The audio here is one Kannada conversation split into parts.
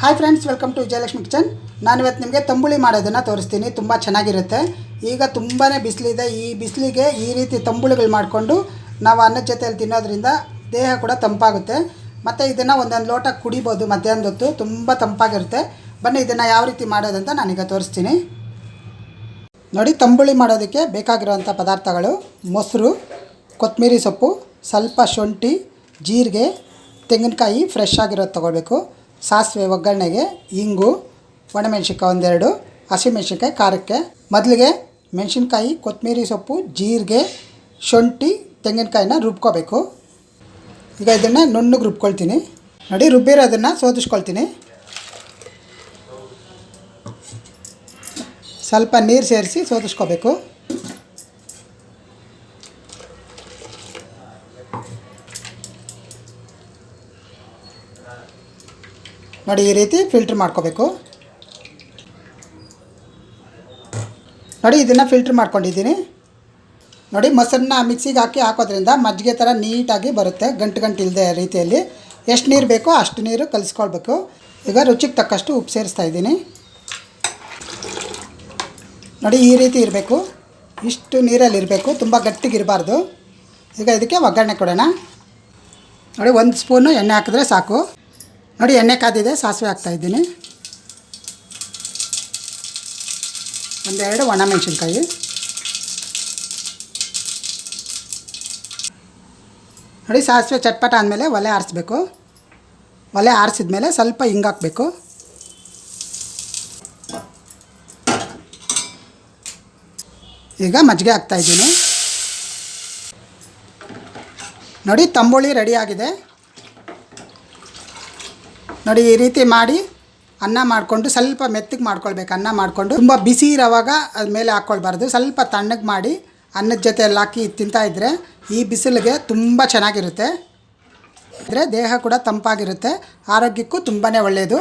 Hi friends welcome to Vijayalakshmi kitchen ನಾನು ಇವತ್ತು ನಿಮಗೆ ತಂಬುಳಿ ಮಾಡೋದನ್ನು ತೋರಿಸ್ತೀನಿ. ತುಂಬ ಚೆನ್ನಾಗಿರುತ್ತೆ. ಈಗ ತುಂಬಾ ಬಿಸಿಲಿದೆ. ಈ ಬಿಸಿಲಿಗೆ ಈ ರೀತಿ ತಂಬುಳಿಗಳು ಮಾಡಿಕೊಂಡು ನಾವು ಅನ್ನದ ಜೊತೆಯಲ್ಲಿ ತಿನ್ನೋದ್ರಿಂದ ದೇಹ ಕೂಡ ತಂಪಾಗುತ್ತೆ. ಮತ್ತು ಇದನ್ನು ಒಂದೊಂದು ಲೋಟ ಕುಡಿಬೋದು. ಮಧ್ಯಾಹ್ನದ ಹೊತ್ತು ತುಂಬ ತಂಪಾಗಿರುತ್ತೆ. ಬನ್ನಿ, ಇದನ್ನು ಯಾವ ರೀತಿ ಮಾಡೋದಂತ ನಾನೀಗ ತೋರಿಸ್ತೀನಿ. ನೋಡಿ, ತಂಬುಳಿ ಮಾಡೋದಕ್ಕೆ ಬೇಕಾಗಿರುವಂಥ ಪದಾರ್ಥಗಳು ಮೊಸರು ಕೊತ್ತಂಬರಿ ಸೊಪ್ಪು, ಸ್ವಲ್ಪ ಶುಂಠಿ, ಜೀರಿಗೆ, ತೆಂಗಿನಕಾಯಿ ಫ್ರೆಶ್ ಆಗಿರೋದು ತೊಗೊಳ್ಬೇಕು. ಸಾಸಿವೆ ಒಗ್ಗರಣೆಗೆ ಇಂಗು, ಒಣಮೆಣ್ಸಿನ್ಕಾಯಿ ಒಂದೆರಡು ಹಸಿಮೆಣ್ಸಿನ್ಕಾಯಿ ಖಾರಕ್ಕೆ. ಮೊದಲಿಗೆ ಮೆಣಸಿನ್ಕಾಯಿ ಕೊತ್ತಂಬರಿ ಸೊಪ್ಪು, ಜೀರಿಗೆ, ಶುಂಠಿ, ತೆಂಗಿನಕಾಯಿನ ರುಬ್ಕೋಬೇಕು. ಈಗ ಇದನ್ನು ನುಣ್ಣಗೆ ರುಬ್ಕೊಳ್ತೀನಿ. ನೋಡಿ, ರುಬ್ಬಿರೋದನ್ನು ಸೋದಿಸ್ಕೊಳ್ತೀನಿ. ಸ್ವಲ್ಪ ನೀರು ಸೇರಿಸಿ ಸೋದಿಸ್ಕೋಬೇಕು. ನೋಡಿ ಈ ರೀತಿ ಫಿಲ್ಟ್ರ್ ಮಾಡ್ಕೋಬೇಕು. ನೋಡಿ ಇದನ್ನು ಫಿಲ್ಟ್ರ್ ಮಾಡ್ಕೊಂಡಿದ್ದೀನಿ. ನೋಡಿ ಮೊಸರನ್ನ ಮಿಕ್ಸಿಗೆ ಹಾಕಿ ಹಾಕೋದ್ರಿಂದ ಮಜ್ಜಿಗೆ ಥರ ನೀಟಾಗಿ ಬರುತ್ತೆ, ಗಂಟು ಗಂಟು ಇಲ್ಲದೆ ರೀತಿಯಲ್ಲಿ. ಎಷ್ಟು ನೀರು ಬೇಕೋ ಅಷ್ಟು ನೀರು ಕಲಿಸ್ಕೊಳ್ಬೇಕು. ಈಗ ರುಚಿಗೆ ತಕ್ಕಷ್ಟು ಉಪ್ಪು ಸೇರಿಸ್ತಾ ಇದ್ದೀನಿ. ನೋಡಿ ಈ ರೀತಿ ಇರಬೇಕು. ಇಷ್ಟು ನೀರಲ್ಲಿ ಇರಬೇಕು, ತುಂಬ ಗಟ್ಟಿಗಿರಬಾರ್ದು ಈಗ ಇದಕ್ಕೆ ಒಗ್ಗರಣೆ ಕೊಡೋಣ. ನೋಡಿ ಒಂದು ಸ್ಪೂನು ಎಣ್ಣೆ ಹಾಕಿದ್ರೆ ಸಾಕು. ನೋಡಿ, ಎಣ್ಣೆ ಕಾದಿದೆ, ಸಾಸಿವೆ ಹಾಕ್ತಾಯಿದ್ದೀನಿ ಒಂದೆರಡು ಒಣಮೆಣಸಿನ್ಕಾಯಿ. ನೋಡಿ, ಸಾಸಿವೆ ಚಟ್ಪಟ ಆದಮೇಲೆ ಒಲೆ ಆರಿಸ್ಬೇಕು. ಒಲೆ ಆರಿಸಿದ್ಮೇಲೆ ಸ್ವಲ್ಪ ಹಿಂಗಾಕಬೇಕು ಈಗ ಮಜ್ಜಿಗೆ ಹಾಕ್ತಾಯಿದ್ದೀನಿ ನೋಡಿ, ತಂಬುಳಿ ರೆಡಿಯಾಗಿದೆ ನೋಡಿ, ಈ ರೀತಿ ಮಾಡಿ ಅನ್ನ ಮಾಡಿಕೊಂಡು ಸ್ವಲ್ಪ ಮೆತ್ತಗೆ ಮಾಡ್ಕೊಳ್ಬೇಕು. ಅನ್ನ ಮಾಡಿಕೊಂಡು ತುಂಬ ಬಿಸಿ ಇರೋವಾಗ ಅದ ಮೇಲೆ ಹಾಕ್ಕೊಳ್ಬಾರ್ದು ಸ್ವಲ್ಪ ತಣ್ಣಗೆ ಮಾಡಿ ಅನ್ನದ ಜೊತೆ ಎಲ್ಲ ಹಾಕಿ ತಿಂತಾಯಿದ್ರೆ ಈ ಬಿಸಿಲಿಗೆ ತುಂಬ ಚೆನ್ನಾಗಿರುತ್ತೆ. ಅಂದರೆ ದೇಹ ಕೂಡ ತಂಪಾಗಿರುತ್ತೆ. ಆರೋಗ್ಯಕ್ಕೂ ತುಂಬಾ ಒಳ್ಳೆಯದು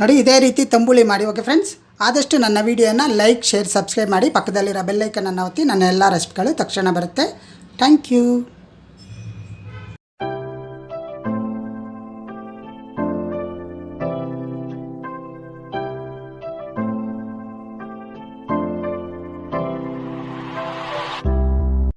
ನೋಡಿ, ಇದೇ ರೀತಿ ತಂಬುಳಿ ಮಾಡಿ. ಓಕೆ ಫ್ರೆಂಡ್ಸ್ ಆದಷ್ಟು ನನ್ನ ವೀಡಿಯೋನ ಲೈಕ್, ಶೇರ್, ಸಬ್ಸ್ಕ್ರೈಬ್ ಮಾಡಿ. ಪಕ್ಕದಲ್ಲಿರೋ ಬೆಲ್ಲೈಕನನ್ನು ಒತ್ತಿ. ನನ್ನ ಎಲ್ಲ ರೆಸಿಪಿಗಳು ತಕ್ಷಣ ಬರುತ್ತೆ. Thank you